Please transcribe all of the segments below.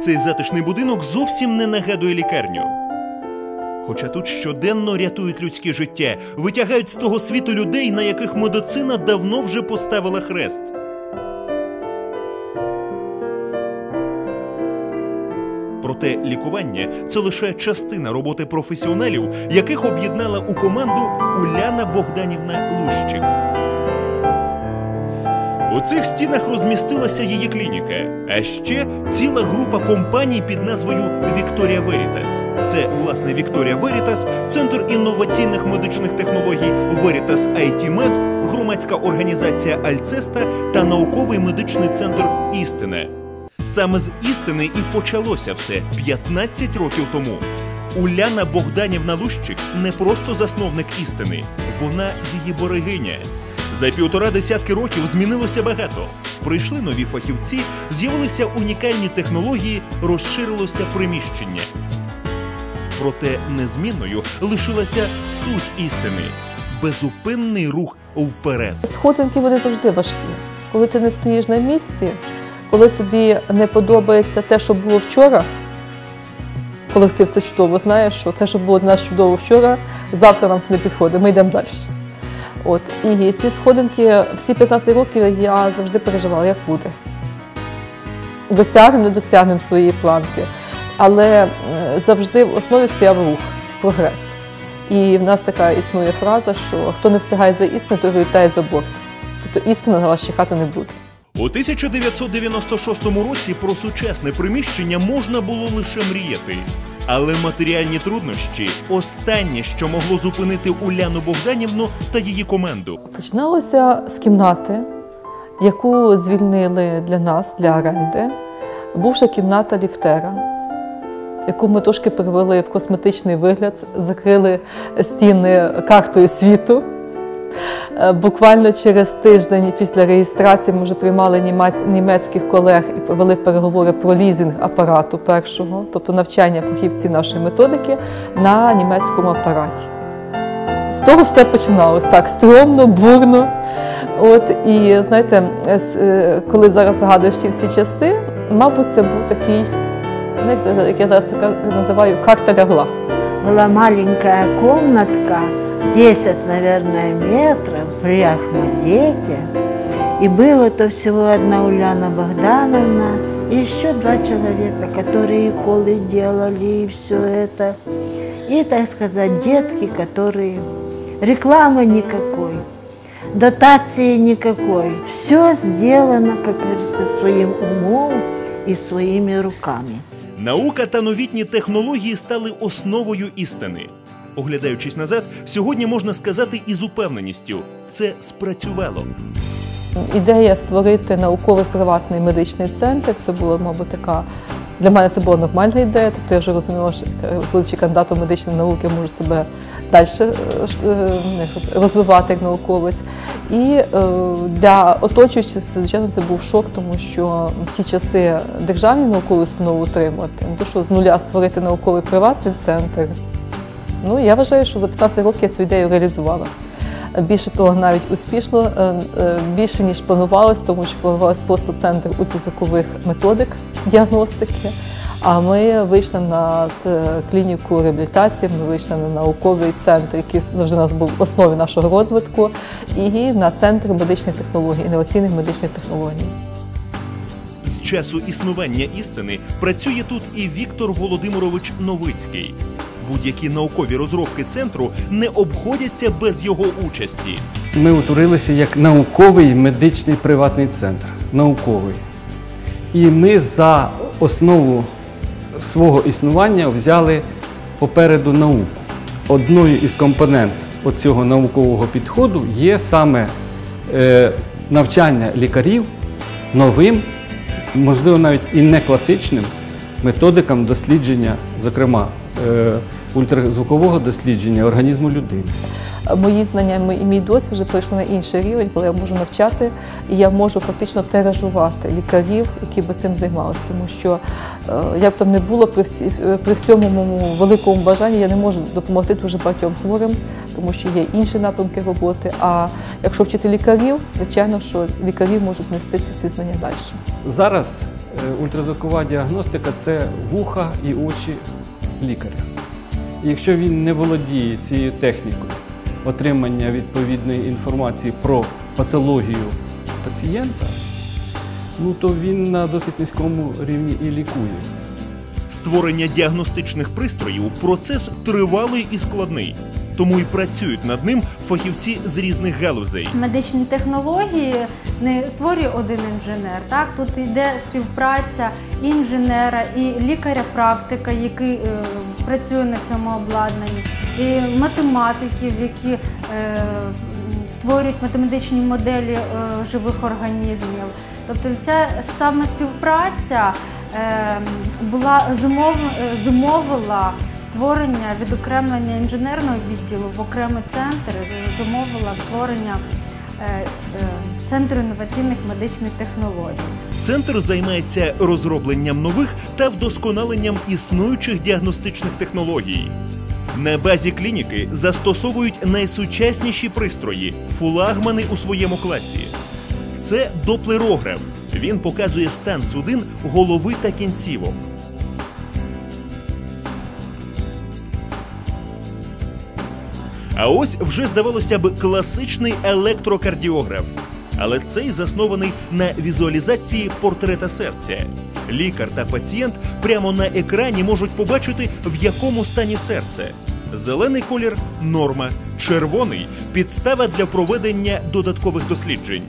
Цей затишний будинок зовсім не нагадує лікарню. Хоча тут щоденно рятують людське життя, витягають з того світу людей, на яких медицина давно вже поставила хрест. Проте лікування це лише частина роботи професіоналів, яких об'єднала у команду Уляна Богданівна Лущик. У цих стінах розмістилася її клініка, а ще ціла група компаній під назвою Вікторія Верітас. Це власне Вікторія Верітас, центр інноваційних медичних технологій IT Med, громадська організація Альцеста та науковий медичний центр Істина. Саме з істини і почалося все 15 років тому. Уляна Богданівна Лущик не просто засновник істини, вона її берегиня. За півтора десятки років змінилося багато. Прийшли нові фахівці, з'явилися унікальні технології, розширилося приміщення. Проте незмінною лишилася суть істини безупинний рух вперед. Сходинки вони завжди важкі. Коли ти не стоїш на місці, коли тобі не подобається те, що було вчора, колектив це чудово знає, що те, що було для нас чудово вчора, завтра нам це не підходить, ми йдемо далі. От. І ці сходинки, всі 15 років я завжди переживала, як буде. Досягнемо, не досягнемо свої планки. Але е, завжди в основі стояв рух, прогрес. І в нас така існує фраза, що хто не встигає за істину, той вилітає за борт. Тобто істина на вас чекати не буде. У 1996 році про сучасне приміщення можна було лише мріяти. Але матеріальні труднощі останнє, що могло зупинити Уляну Богданівну та її команду. Починалося з кімнати, яку звільнили для нас, для оренди. Бувша кімната ліфтера, яку ми трошки привели в косметичний вигляд, закрили стіни картою світу. Е, Буквально через тиждень після реєстрації ми вже приймали німецьких колег і провели переговори про лізинг апарату першого, тобто навчання фахівців нашої методики на німецькому апараті. З того все починалось так стрьомно, бурно. От і знаєте, е, коли зараз згадуєш ті всі часи, мабуть, це був такий, як- я зараз називаю, карта лягла. Была маленькая комнатка, 10, наверное, метров при Ахмадете. И было-то всего одна Уляна Богдановна и еще два человека, которые уколы делали и все это. И, так сказать, детки, которые... Рекламы никакой, дотации никакой. Все сделано, как говорится, своим умом и своими руками. Наука та новітні технології стали основою істини. Оглядаючись назад, сьогодні можна сказати із упевненістю, це спрацювало. Ідея створити науковий приватний медичний центр це була, мабуть, така. Для мене це була нормальна ідея, тобто я вже розуміла, що е, будучи кандидатом медичної науки, можу себе далі е, е, розвивати як науковець. І для оточуючих, звичайно, це був шок, тому що в ті часи державні наукові установи утримати, не то що з нуля створити науковий приватний центр. Ну, я вважаю, що за 15 років я цю ідею реалізувала. Більше того, навіть успішно, е, е, більше ніж планувалось, тому що планувалось просто центр ультразвукових методик діагностики. А ми вийшли на е, клініку реабілітації, ми вийшли на науковий центр, який завжди у нас був в основі нашого розвитку, і на центр медичних технологій, інноваційних медичних технологій. З часу існування істини працює тут і Віктор Володимирович Новицький. Будь-які наукові розробки центру не обходяться без його участі. Ми утворилися як науковий медичний приватний центр. Науковий. І ми за основу свого існування взяли попереду науку. Одною із компонент цього наукового підходу є саме е, навчання лікарів новим, можливо, навіть і не класичним методикам дослідження, зокрема е, ультразвукового дослідження організму людини. Мої знання і мій досвід вже перейшли на інший рівень, коли я можу навчати, і я можу фактично тиражувати лікарів, які би цим займалися. Тому що е, як б там не було при, всі, при всьому моєму великому бажанні, я не можу допомогти дуже багатьом хворим, тому що є інші напрямки роботи. А якщо вчити лікарів, звичайно, що лікарі можуть нести ці всі знання далі. Зараз е, ультразвукова діагностика це вуха і очі лікаря. Якщо він не володіє цією технікою отримання відповідної інформації про патологію пацієнта, ну то він на досить низькому рівні і лікує. Створення діагностичних пристроїв процес тривалий і складний, тому і працюють над ним фахівці з різних галузей. Медичні технології не створює один інженер. Так тут йде співпраця інженера, і лікаря-практика, який е, працює на цьому обладнанні, і математиків, які е, створюють математичні моделі е, живих організмів. Тобто ця саме співпраця е, була зумов, зумовила створення відокремлення інженерного відділу в окремий центр, зумовила створення центру інноваційних медичних технологій. Центр займається розробленням нових та вдосконаленням існуючих діагностичних технологій. На базі клініки застосовують найсучасніші пристрої, фулагмани у своєму класі. Це доплерограф. Він показує стан судин, голови та кінцівок. А ось вже здавалося б класичний електрокардіограф. Але цей заснований на візуалізації портрета серця. Лікар та пацієнт прямо на екрані можуть побачити, в якому стані серце. Зелений колір норма, червоний підстава для проведення додаткових досліджень.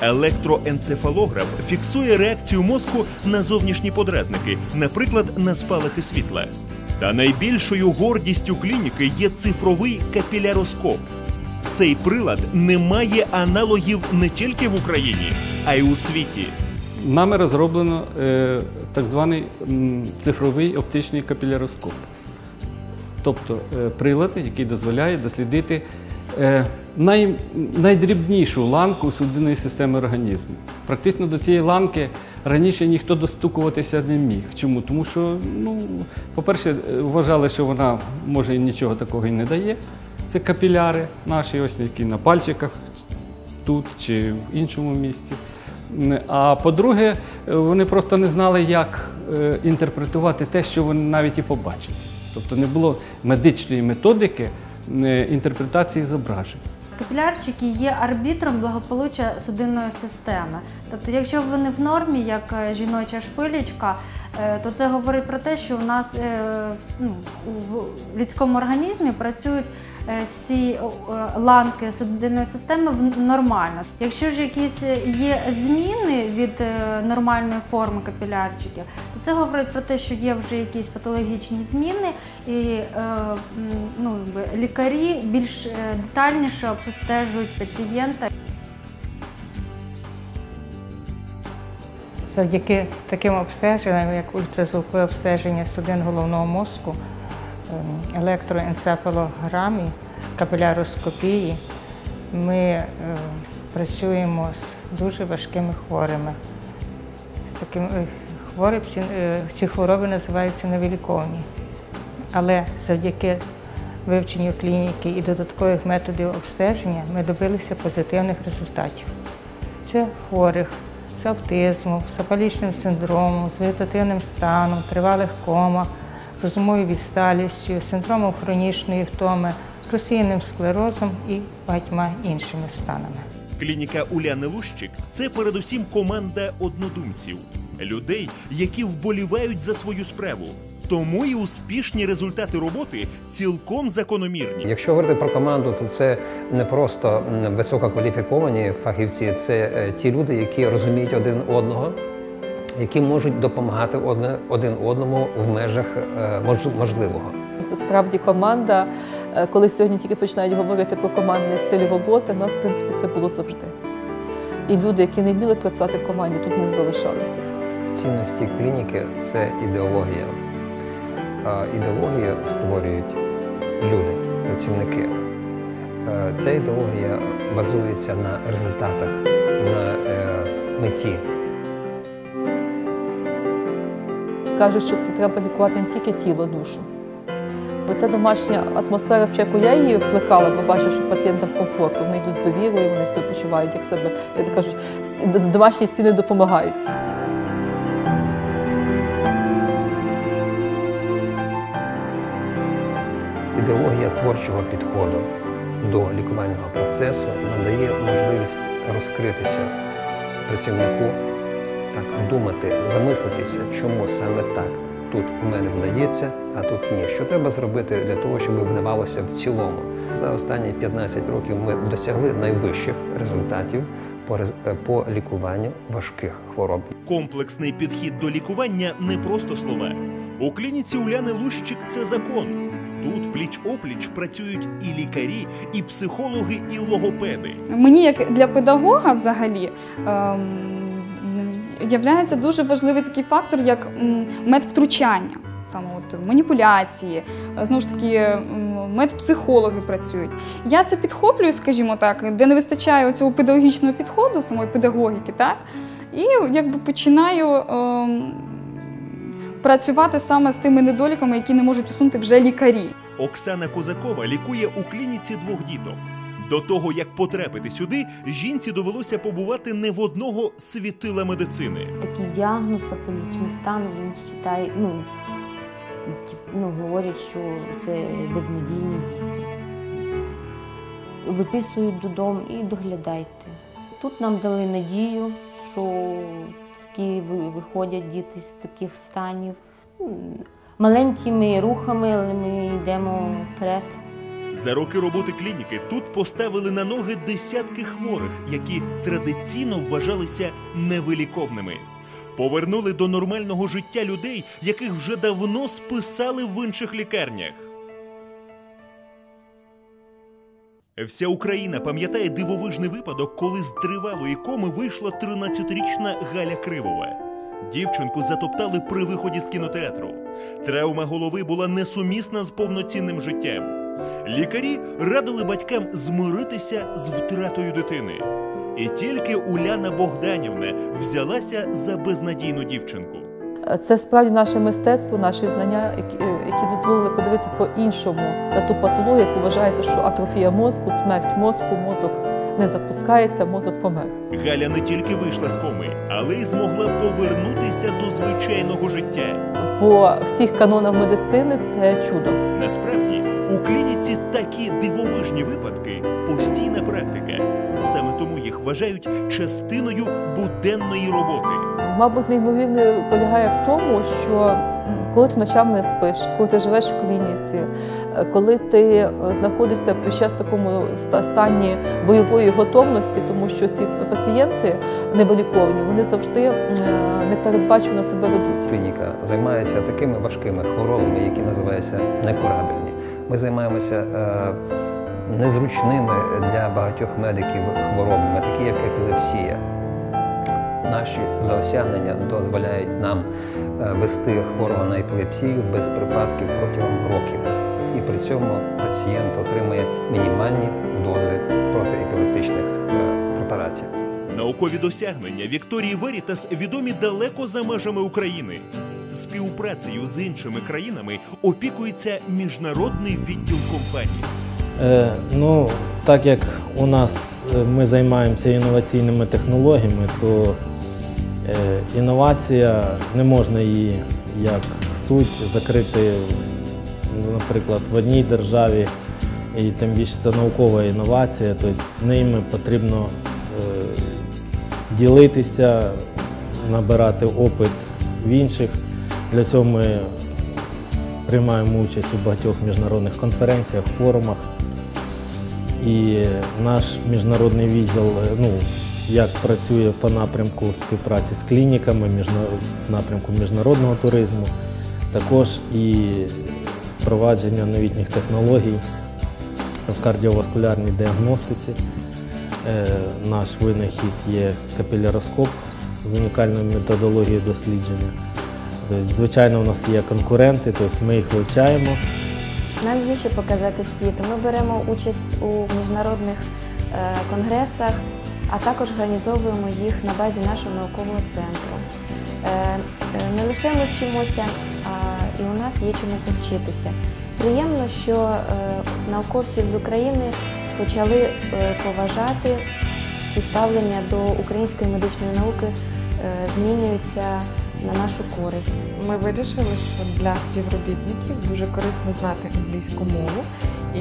Електроенцефалограф фіксує реакцію мозку на зовнішні подразники, наприклад, на спалахи світла. Та найбільшою гордістю клініки є цифровий капіляроскоп. Цей прилад не має аналогів не тільки в Україні, а й у світі. Нами розроблено е, так званий цифровий оптичний капіляроскоп. Тобто е, прилад, який дозволяє дослідити е, най, найдрібнішу ланку судинної системи організму. Практично до цієї ланки раніше ніхто достукуватися не міг. Чому? Тому що, ну, по-перше, вважали, що вона може і нічого такого і не дає. Це капіляри наші, ось які на пальчиках тут чи в іншому місці. А по-друге, е, вони просто не знали, як е, інтерпретувати те, що вони навіть і побачили. Тобто не було медичної методики е, інтерпретації зображень. Капілярчики є арбітром благополуччя судинної системи. Тобто, якщо вони в нормі, як жіноча шпилечка, е, то це говорить про те, що у нас ну, в людському організмі працюють всі е, ланки судинної системи нормально. Якщо ж якісь е, є зміни від е, нормальної форми капілярчиків, то це говорить про те, що є вже якісь патологічні зміни, і е, ну, лікарі більш е, детальніше обстежують пацієнта. Завдяки таким обстеженням, як ультразвукове обстеження судин головного мозку, електроенцефалограмі, капіляроскопії, ми е, працюємо з дуже важкими хворими. З такими е, е, ці хвороби називаються невиліковні. Але завдяки вивченню клініки і додаткових методів обстеження ми добилися позитивних результатів. Це хворих з автизмом, з апалічним синдромом, з вегетативним станом, тривалих комах, розумовою відсталістю, синдромом хронічної втоми, розсіяним склерозом і багатьма іншими станами. Клініка Уляни Лущик це передусім команда однодумців, людей, які вболівають за свою справу. Тому і успішні результати роботи цілком закономірні. Якщо говорити про команду, то це не просто висококваліфіковані фахівці, це е, ті люди, які розуміють один одного, які можуть допомагати одне один одному в межах е, можливого. Це справді команда. Е, Коли сьогодні тільки починають говорити про командний стиль роботи, у нас, в принципі, це було завжди. І люди, які не вміли працювати в команді, тут не залишалися. Цінності клініки це ідеологія. А ідеологію створюють люди, працівники. Е, Ця ідеологія базується на результатах, на меті. кажуть, що треба лікувати не тільки тіло, душу. Бо ця домашня атмосфера, яку я її плекала, побачила, що пацієнтам комфортно, вони йдуть з довірою, вони себе почувають як себе. Як кажуть, домашні стіни допомагають. Ідеологія творчого підходу до лікувального процесу надає можливість розкритися працівнику так думати, замислитися, чому саме так. Тут в мене вдається, а тут ні. Що треба зробити для того, щоб вдавалося в цілому? За останні 15 років ми досягли найвищих результатів по, е, по лікуванню важких хвороб. Комплексний підхід до лікування не просто слова. У клініці Уляни Лущик це закон. Тут пліч опліч працюють і лікарі, і психологи, і логопеди. Мені, як для педагога, взагалі, ем, являється дуже важливий такий фактор, як медвтручання. Саме от маніпуляції, знову ж таки, медпсихологи працюють. Я це підхоплюю, скажімо так, де не вистачає цього педагогічного підходу, самої педагогіки, так? І якби починаю ем, працювати саме з тими недоліками, які не можуть усунути вже лікарі. Оксана Козакова лікує у клініці двох діток. До того як потрапити сюди, жінці довелося побувати не в одного світила медицини. такий діагноз апелічний стан, він вважає, ну, ну, говорять, що це безнадійні діти. Виписують додому і доглядайте. Тут нам дали надію, що такі виходять діти з таких станів. Маленькими рухами, але ми йдемо вперед. За роки роботи клініки тут поставили на ноги десятки хворих, які традиційно вважалися невиліковними. Повернули до нормального життя людей, яких вже давно списали в інших лікарнях. Вся Україна пам'ятає дивовижний випадок, коли з тривалої коми вийшла 13-річна Галя Кривова. Дівчинку затоптали при виході з кінотеатру. Травма голови була несумісна з повноцінним життям. Лікарі радили батькам змиритися з втратою дитини. І тільки Уляна Богданівна взялася за безнадійну дівчинку. Це справді наше мистецтво, наші знання, які, е, дозволили подивитися по-іншому на ту патологію, яку вважається, що атрофія мозку, смерть мозку, мозок не запускається, мозок помер. Галя не тільки вийшла з коми, але й змогла повернутися до звичайного життя. По всіх канонах медицини це чудо. Насправді у клініці такі дивовижні випадки постійна практика. Саме тому їх вважають частиною буденної роботи. Мабуть, неймовірне полягає в тому, що коли ти ночами не спиш, коли ти живеш в клініці, е, коли ти е, знаходишся під час такому стані бойової готовності, тому що ці пацієнти невиліковні, вони завжди е, непередбачено себе ведуть. Клініка займається такими важкими хворобами, які називаються некурабельні. Ми займаємося незручними для багатьох медиків хворобами, такі як епілепсія. Наші досягнення дозволяють нам е, вести хворого на епілепсію без припадків протягом років. І при цьому пацієнт отримує мінімальні дози протиепілептичних е, препаратів. Наукові досягнення Вікторії Верітас відомі далеко за межами України. Співпрацею з іншими країнами опікується міжнародний відділ компанії. Е, ну, так як у нас е, ми займаємося інноваційними технологіями, то інновація не можна її як суть закрити, наприклад, в одній державі, і тим більше це наукова інновація, тобто з ними потрібно е, ділитися, набирати опит в інших. Для цього ми приймаємо участь у багатьох міжнародних конференціях, форумах. І наш міжнародний відділ е, ну, як працює по напрямку співпраці з клініками, напрямку міжнародного туризму, також і впровадження новітніх технологій в кардіоваскулярній діагностиці. Е, Наш винахід є капіляроскоп з унікальною методологією дослідження. Тобто, звичайно, у нас є конкуренти, тобто ми їх вивчаємо. Нам є що показати світу. Ми беремо участь у міжнародних е, конгресах, а також організовуємо їх на базі нашого наукового центру. Е, е, не лише ми вчимося, а і у нас є чому повчитися. Приємно, що е, науковці з України почали поважати і ставлення до української медичної науки змінюється на нашу користь. Ми вирішили, що для співробітників дуже корисно знати англійську мову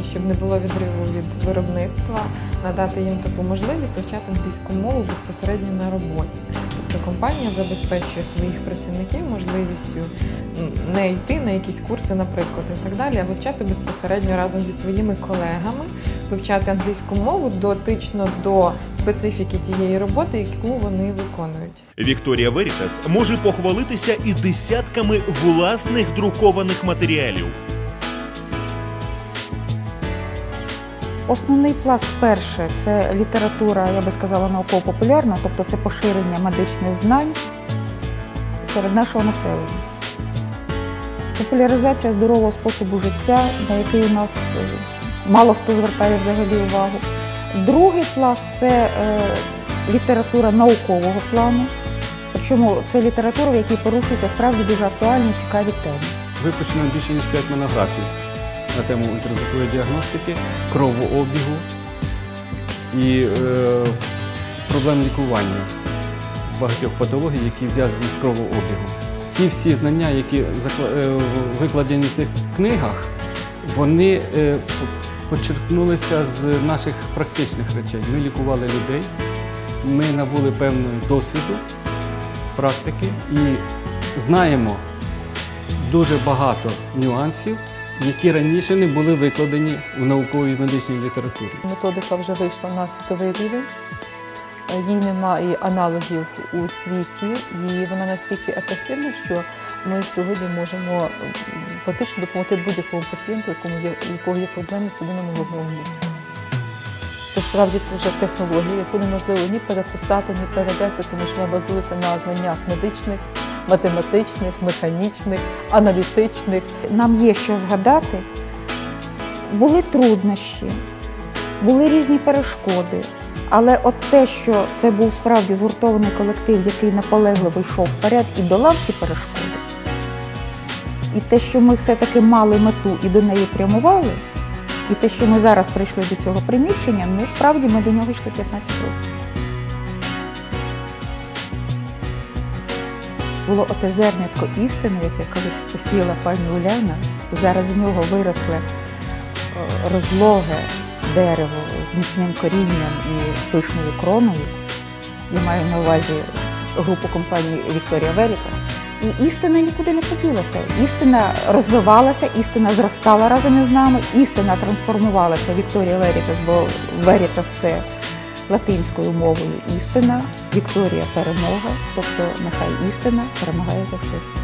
і щоб не було відриву від виробництва, надати їм таку можливість вивчати англійську мову безпосередньо на роботі. Тобто компанія забезпечує своїх працівників можливістю не йти на якісь курси, наприклад, і так далі, а вивчати безпосередньо разом зі своїми колегами, вивчати англійську мову дотично до специфіки тієї роботи, яку вони виконують. Вікторія Верітас може похвалитися і десятками власних друкованих матеріалів. Основний пласт перше це література, я би сказала, науково-популярна, тобто це поширення медичних знань серед нашого населення. Популяризація здорового способу життя, на який у нас е, мало хто звертає взагалі увагу. Другий пласт це е, література наукового плану. Причому це література, в якій порушуються справді дуже актуальні, цікаві теми. Випущено більше ніж 5 монографій на тему ультразвукової діагностики, кровообігу і е, проблем лікування багатьох патологій, які зв'язані з кровообігом. Ці всі знання, які е, викладені в цих книгах, вони е, почерпнулися з наших практичних речей. Ми лікували людей, ми набули певного досвіду, практики і знаємо дуже багато нюансів, які раніше не були викладені в науковій медичній літературі. Методика вже вийшла на світовий рівень. Їй немає аналогів у світі, і вона настільки ефективна, що ми сьогодні можемо фактично допомогти будь-якому пацієнту, якому є, якого є проблеми з судинами головного мозку. Це справді вже технологія, яку неможливо ні переписати, ні передати, тому що вона базується на знаннях медичних, математичних, механічних, аналітичних. Нам є що згадати. Були труднощі, були різні перешкоди. Але от те, що це був справді згуртований колектив, який наполегливо йшов вперед і долав ці перешкоди, і те, що ми все-таки мали мету і до неї прямували, і те, що ми зараз прийшли до цього приміщення, ну справді ми до нього йшли 15 років. Було оте зернятко істини, яке колись посіяла пані Уляна, зараз з нього виросли е, розлоге дерево з міцним корінням і пишною кроною. Я маю на увазі групу компанії Вікторія Верітас. І істина нікуди не поділася. Істина розвивалася, істина зростала разом із нами, істина трансформувалася. Вікторія Верітас, бо Верітас це латинською мовою істина, Вікторія перемога, тобто нехай істина перемагає завжди.